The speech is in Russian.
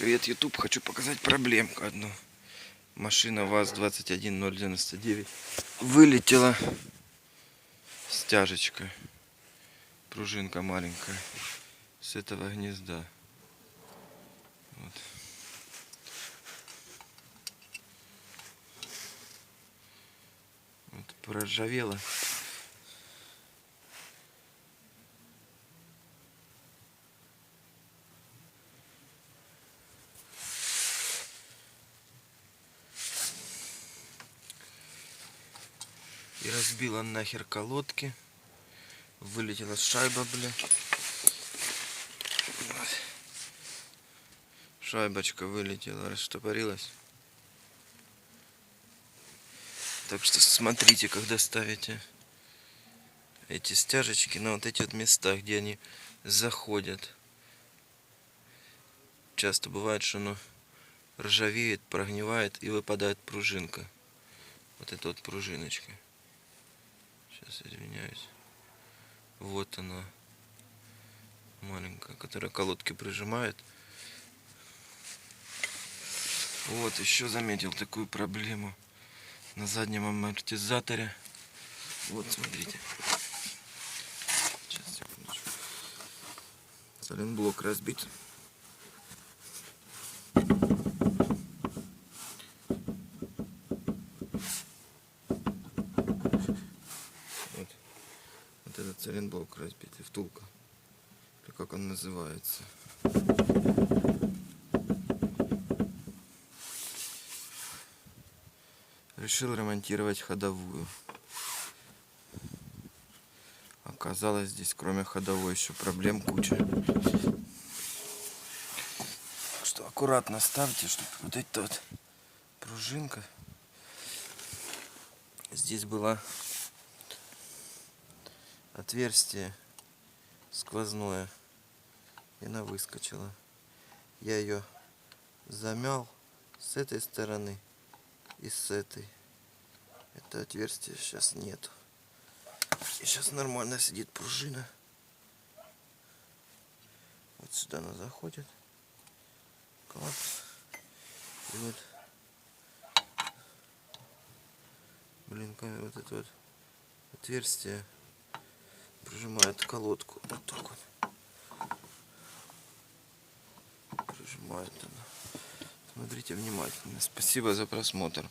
Привет, YouTube. Хочу показать проблемку одну. Машина ВАЗ-21099 вылетела стяжечка. Пружинка маленькая с этого гнезда. Вот. Вот проржавела. И разбила нахер колодки. Вылетела шайба, бля. Шайбочка вылетела, растопорилась. Так что смотрите, когда ставите эти стяжечки на вот эти вот места, где они заходят. Часто бывает, что оно ржавеет, прогнивает и выпадает пружинка. Вот эта вот пружиночка. Сейчас извиняюсь. Вот она. Маленькая, которая колодки прижимает. Вот, еще заметил такую проблему на заднем амортизаторе. Вот, смотрите. Сейчас, секундочку. Соленблок разбит. Этот цилинблок разбитый, втулка. Или как он называется. Решил ремонтировать ходовую. Оказалось, здесь кроме ходовой еще проблем куча. Так что аккуратно ставьте, чтобы вот эта вот пружинка здесь была отверстие сквозное. И она выскочила. Я ее замял с этой стороны и с этой. Это отверстие сейчас нет и сейчас нормально сидит пружина. Вот сюда она заходит. Класс. И вот. Блин вот это вот отверстие прижимает колодку. Вот так вот. Прижимает она. Смотрите внимательно. Спасибо за просмотр